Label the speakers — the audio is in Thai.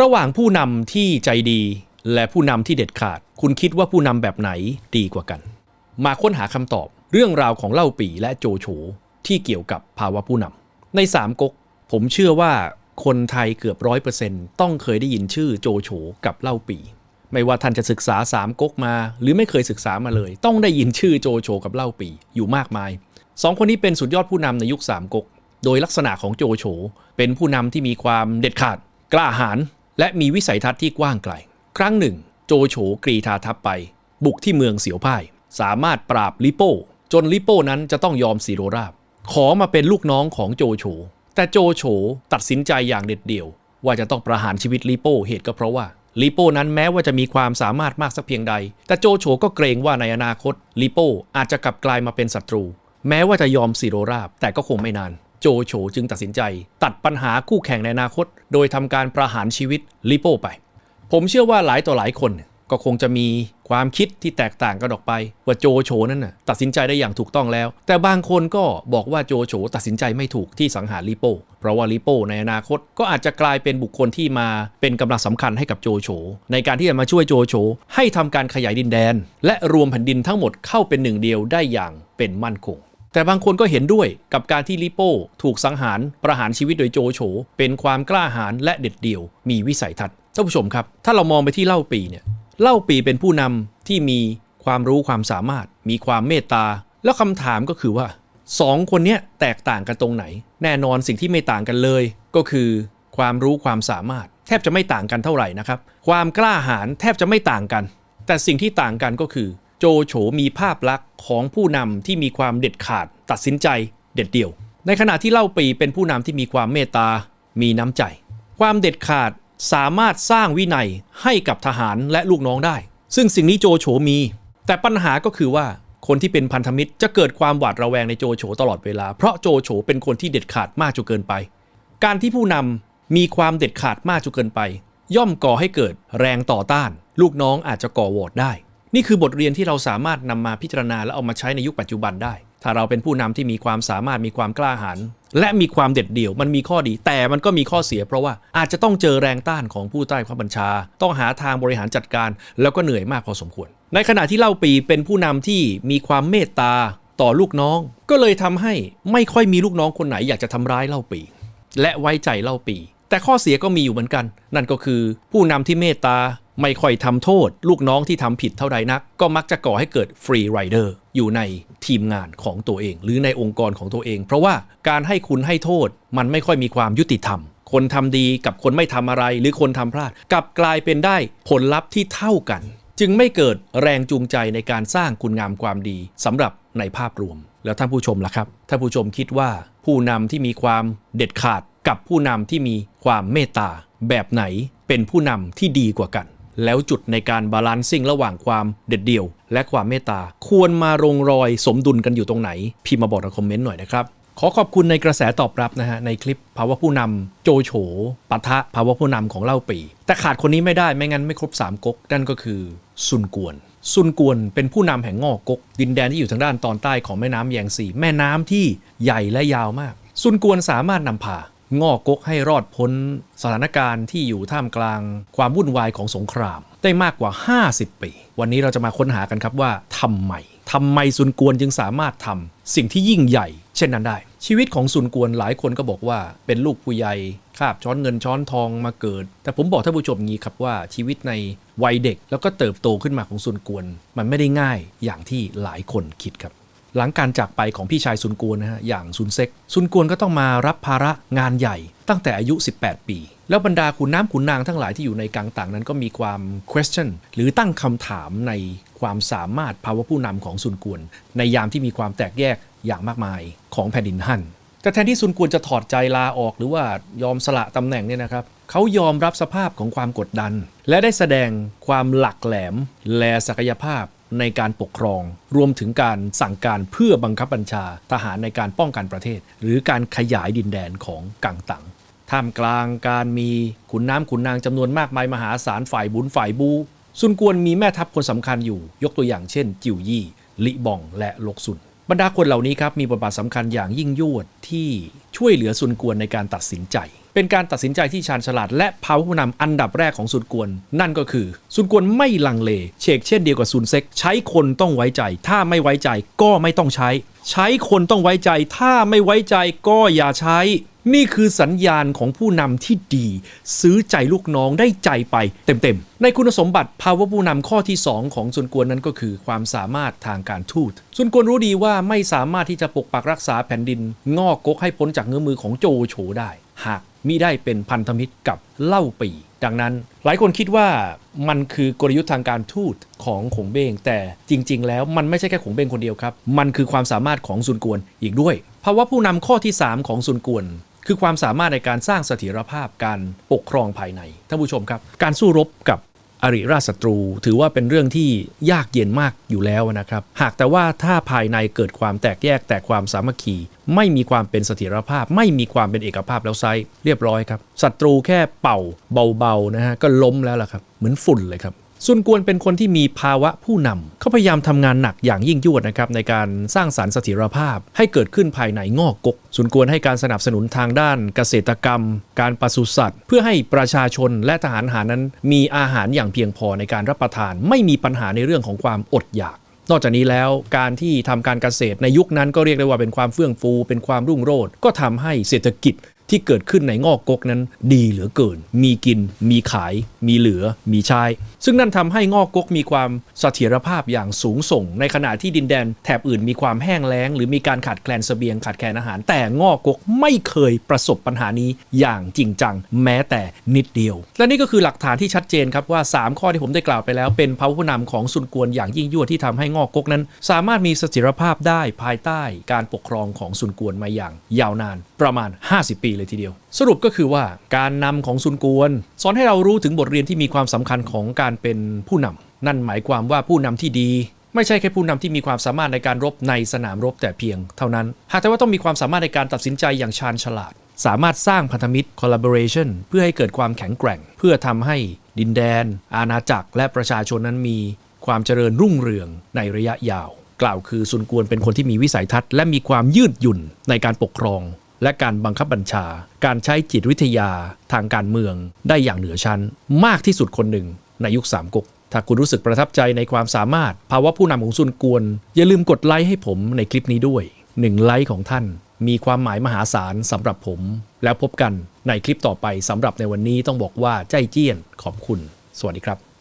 Speaker 1: ระหว่างผู้นำที่ใจดี และผู้นำที่เด็ดขาด คุณคิดว่าผู้นำแบบไหนดีกว่ากัน มาค้นหาคำตอบเรื่องราวของเล่าปีและโจโฉที่เกี่ยวกับภาวะผู้นำในสามก๊กผมเชื่อว่าคนไทยเกือบร้อยเปอร์เซ็นต์ต้องเคยได้ยินชื่อโจโฉกับเล่าปี ไม่ว่าท่านจะศึกษาสามก๊กมา หรือไม่เคยศึกษามาเลย ต้องได้ยินชื่อโจโฉกับเล่าปีอยู่มากมายสองคนนี้เป็นสุดยอดผู้นำในยุคสามก๊กโดยลักษณะของโจโฉเป็นผู้นำที่มีความเด็ดขาดกล้าหาญ และมีวิสัยทัศน์ที่กว้างไกล ครั้งหนึ่ง โจโฉกรีธาทัพไป บุกที่เมืองเสียวพ่าย สามารถปราบลิโป้ จนลิโป้นั้นจะต้องยอมสีโรราบ ขอมาเป็นลูกน้องของโจโฉแต่โจโฉตัดสินใจอย่างเด็ดเดี่ยว ว่าจะต้องประหารชีวิตลิโป้เหตุก็เพราะว่าลิโป้นั้นแม้ว่าจะมีความสามารถมากสักเพียงใด แต่โจโฉก็เกรงว่าในอนาคตลิโป้อาจจะกลับกลายมาเป็นศัตรู แม้ว่าจะยอมสีโรราบแต่ก็คงไม่นาน โจโฉจึงตัดสินใจ ตัดปัญหาคู่แข่งในอนาคต โดยทำการประหารชีวิตลิโป้ไป ผมเชื่อว่าหลายต่อหลายคนก็คงจะมีความคิดที่แตกต่างกันออกไป ว่าโจโฉนั้นน่ะตัดสินใจได้อย่างถูกต้องแล้ว แต่บางคนก็บอกว่าโจโฉตัดสินใจไม่ถูกที่สังหารลิโป้เพราะว่าลิโป้ในอนาคตก็อาจจะกลายเป็นบุคคลที่มาเป็นกำลังสำคัญให้กับโจโฉในการที่จะมาช่วยโจโฉให้ทำการขยายดินแดน และรวมแผ่นดินทั้งหมดเข้าเป็นหนึ่งเดียวได้อย่างเป็นมั่นคง แต่บางคนก็เห็นด้วยกับการที่ลิโป้ ถูกสังหารประหารชีวิตโดยโจโฉเป็นความกล้าหาญและเด็ดเดี่ยว มีวิสัยทัศน์ท่านผู้ชมครับ ถ้าเรามองไปที่เล่าปีเนี่ยเล่าปีเป็นผู้นำที่มีความรู้ความสามารถ มีความเมตตา แล้วคำถามก็คือว่าสองคนนี้แตกต่างกันตรงไหน แน่นอนสิ่งที่ไม่ต่างกันเลย ก็คือ ความรู้ความสามารถ แทบจะไม่ต่างกันเท่าไหร่นะครับ ความกล้าหาญแทบจะไม่ต่างกัน แต่สิ่งที่ต่างกันก็คือ โจโฉมีภาพลักษณ์ของผู้นำที่มีความเด็ดขาด ตัดสินใจเด็ดเดี่ยว ในขณะที่เล่าปีเป็นผู้นำที่มีความเมตตา มีน้ำใจ ความเด็ดขาดสามารถสร้างวินัยให้กับทหารและลูกน้องได้ ซึ่งสิ่งนี้โจโฉมี แต่ปัญหาก็คือว่าคนที่เป็นพันธมิตรจะเกิดความหวาดระแวงในโจโฉตลอดเวลา เพราะโจโฉเป็นคนที่เด็ดขาดมากจนเกินไป การที่ผู้นำมีความเด็ดขาดมากจนเกินไป ย่อมก่อให้เกิดแรงต่อต้าน ลูกน้องอาจจะก่อวอร์ดได้ นี่คือบทเรียนที่เราสามารถนำมาพิจารณาและเอามาใช้ในยุคปัจจุบันได้ ถ้าเราเป็นผู้นำที่มีความสามารถมีความกล้าหาญและมีความเด็ดเดี่ยว มันมีข้อดี แต่มันก็มีข้อเสีย เพราะว่าอาจจะต้องเจอแรงต้านของผู้ใต้ข้ามบัญชา ต้องหาทางบริหารจัดการ แล้วก็เหนื่อยมากพอสมควร ในขณะที่เล่าปีเป็นผู้นำที่มีความเมตตาต่อลูกน้อง ก็เลยทำให้ไม่ค่อยมีลูกน้องคนไหนอยากจะทำร้ายเล่าปี และไว้ใจเล่าปี แต่ข้อเสียก็มีอยู่เหมือนกัน นั่นก็คือผู้นำที่เมตตาไม่ค่อยทำโทษ ลูกน้องที่ทำผิดเท่าใดนัก ก็มักจะก่อให้เกิดฟรีไรเดอร์อยู่ในทีมงานของตัวเอง หรือในองค์กรของตัวเอง เพราะว่าการให้คุณให้โทษมันไม่ค่อยมีความยุติธรรม คนทำดีกับคนไม่ทำอะไร หรือคนทำพลาดกลับกลายเป็นได้ผลลัพธ์ที่เท่ากัน จึงไม่เกิดแรงจูงใจในการสร้างคุณงามความดีสำหรับในภาพรวม แล้วท่านผู้ชมล่ะครับท่านผู้ชมคิดว่าผู้นำที่มีความเด็ดขาดกับผู้นำที่มีความเมตตาแบบไหนเป็นผู้นำที่ดีกว่ากัน แล้วจุดในการบาลานซิ่งระหว่างความเด็ดเดี่ยว และความเมตตา ควรมาลงรอยสมดุลกันอยู่ตรงไหน พิมพ์มาบอกในคอมเมนต์หน่อยนะครับ ขอขอบคุณในกระแสตอบรับนะฮะ ในคลิปภาวะผู้นำโจโฉปะทะภาวะผู้นำของเล่าปี แต่ขาดคนนี้ไม่ได้ไม่งั้นไม่ครบ3ก๊กนั่นก็คือซุนกวนซุนกวนเป็นผู้นำแห่งงอกก๊กดินแดนที่อยู่ทางด้านตอนใต้ของแม่น้ำแยงซีแม่น้ำที่ใหญ่และยาวมาก ซุนกวนสามารถนำพา งอกก๊กให้รอดพ้นสถานการณ์ที่อยู่ท่ามกลางความวุ่นวายของสงคราม ได้มากกว่า 50 ปี วันนี้เราจะมาค้นหากันครับว่าทำไมทำไมซุนกวนจึงสามารถทำสิ่งที่ยิ่งใหญ่ เช่นนั้นได้ ชีวิตของซุนกวนหลายคนก็บอกว่า เป็นลูกผู้ใหญ่คาบช้อนเงินช้อนทองมาเกิด แต่ผมบอกท่านผู้ชมงี้ครับว่าชีวิตในวัยเด็กแล้วก็เติบโตขึ้นมาของซุนกวน มันไม่ได้ง่ายอย่างที่หลายคนคิดครับ หลังการจากไปของพี่ชายซุนกวนนะฮะอย่างซุนเซ็กซุนกวนก็ต้องมารับภาระงานใหญ่ตั้งแต่อายุ 18 ปี แล้วบรรดาขุนน้ำขุนนางทั้งหลายที่อยู่ในกังต่างนั้นก็มีความ question หรือตั้งคำถามในความสามารถภาวะผู้นำของซุนกวน ในยามที่มีความแตกแยกอย่างมากมายของแผ่นดินฮั่นแต่แทนที่ซุนกวนจะถอดใจลาออกหรือว่ายอมสละตำแหน่งเนี่ยนะครับเขายอมรับสภาพของความกดดัน และได้แสดงความหลักแหลม และศักยภาพ ในการปกครอง รวมถึงการสั่งการเพื่อบังคับบัญชาทหารในการป้องกันประเทศ หรือการขยายดินแดนของกังตังท่ามกลางการมีขุนน้ำขุนนางจำนวนมากมายมหาศาลฝ่ายบุญฝ่ายบูซุนกวนมีแม่ทัพคนสำคัญอยู่ ยกตัวอย่างเช่น จิวยี่ลิบองและลกซุน บรรดาคนเหล่านี้ครับมีบทบาทสำคัญอย่างยิ่งยวดที่ช่วยเหลือซุนกวนในการตัดสินใจ เป็นการตัดสินใจที่ชาญฉลาดและพาผู้นำอันดับแรกของซุนกวน นั่นก็คือซุนกวนไม่ลังเลเชกเช่นเดียวกับซุนเซ็ก ใช้คนต้องไว้ใจ ถ้าไม่ไว้ใจก็ไม่ต้องใช้ ใช้คนต้องไว้ใจ ถ้าไม่ไว้ใจก็อย่าใช้ นี่คือสัญญาณของผู้นำที่ดี ซื้อใจลูกน้องได้ใจไปเต็มๆ ในคุณสมบัติภาวะผู้นำข้อที่ 2 ของซุนกวนนั้นก็คือความสามารถทางการทูตซุนกวนรู้ดีว่าไม่สามารถที่จะปกปักรักษาแผ่นดิน งอกกกให้พ้นจากเงื้อมือของโจโฉได้ หากมิได้เป็นพันธมิตรกับเล่าปี ดังนั้น หลายคนคิดว่ามันคือกลยุทธ์ทางการทูตของขงเบง แต่จริง ๆ แล้วมันไม่ใช่แค่ขงเบงคนเดียวครับ มันคือความสามารถของซุนกวนอีกด้วยภาวะผู้นำข้อที่ 3 ของซุนกวน คือความสามารถในการสร้างเสถียรภาพการปกครองภายในท่านผู้ชมครับ การสู้รบกับอริราชศัตรู ถือว่าเป็นเรื่องที่ยากเย็นมากอยู่แล้วนะครับ หากแต่ว่าถ้าภายในเกิดความแตกแยกแตกความสามัคคี ไม่มีความเป็นเสถียรภาพ ไม่มีความเป็นเอกภาพแล้วไซเรียบร้อยครับศัตรูแค่เป่าเบาๆนะฮะก็ล้มแล้วล่ะครับ เหมือนฝุ่นเลยครับ ซุนกวนเป็นคนที่มีภาวะผู้นำเขาพยายามทำงานหนักอย่างยิ่งยวดนะครับในการสร้างสารรค์เสถียรภาพ ให้เกิดขึ้นภายในงอกกกซุนกวนให้การสนับสนุนทางด้านเกษตรกรรม การปศุสัตว์ เพื่อให้ประชาชนและทหารหารนั้นมีอาหารอย่างเพียงพอในการรับประทาน ไม่มีปัญหาในเรื่องของความอดอยากนอกจากนี้แล้วการที่ทำการเกษตรในยุคนั้นก็เรียกได้ว่าเป็นความเฟื่องฟู เป็นความรุ่งโรจน์ก็ทำให้เศรษฐกิจที่เกิดขึ้นในงอกกกนั้น ดีเหลือเกิน มีกินมีขาย มีเหลือมีใช้ ซึ่งนั่นทำให้งอกกกมีความเสถียรภาพอย่างสูงส่ง ในขณะที่ดินแดนแถบอื่นมีความแห้งแล้ง หรือมีการขาดแคลนเสบียงขาดแคลนอาหาร แต่งอกกกไม่เคยประสบปัญหานี้อย่างจริงจังแม้แต่นิดเดียว และนี่ก็คือหลักฐานที่ชัดเจนครับว่า 3 ข้อที่ผมได้กล่าวไปแล้ว เป็นพระผู้นำของซุนกวนอย่างยิ่งยวดที่ทำให้งอกกกนั้น สามารถมีเสถียรภาพได้ภายใต้การปกครองของซุนกวนมาอย่างยาวนานประมาณ 50 ปีเลยทีเดียว สรุปก็คือว่าการนำของซุนกวน สอนให้เรารู้ถึงบทเรียนที่มีความสำคัญของการเป็นผู้นำนั่นหมายความว่าผู้นำที่ดี ไม่ใช่แค่ผู้นำที่มีความสามารถในการรบในสนามรบแต่เพียงเท่านั้น หากแต่ว่าต้องมีความสามารถในการตัดสินใจอย่างชาญฉลาด สามารถสร้างพันธมิตร collaboration เพื่อให้เกิดความแข็งแกร่ง เพื่อทำให้ดินแดน อาณาจักร และประชาชนนั้นมี ความเจริญรุ่งเรืองในระยะยาว กล่าวคือซุนกวนเป็นคนที่มีวิสัยทัศน์และมีความยืดหยุ่นในการปกครอง และการบังคับบัญชา การใช้จิตวิทยาทางการเมืองได้อย่างเหนือชั้น มากที่สุดคนหนึ่งในยุคสามก๊กถ้าคุณรู้สึกประทับใจในความสามารถ ภาวะผู้นำของซุนกวน อย่าลืมกดไลค์ให้ผมในคลิปนี้ด้วยหนึ่งไลค์ของท่าน มีความหมายมหาศาลสำหรับผม แล้วพบกันในคลิปต่อไปสำหรับในวันนี้ต้องบอกว่าใจเจี้ยนขอบคุณ สวัสดีครับ